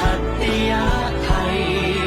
ขัตติยะไทย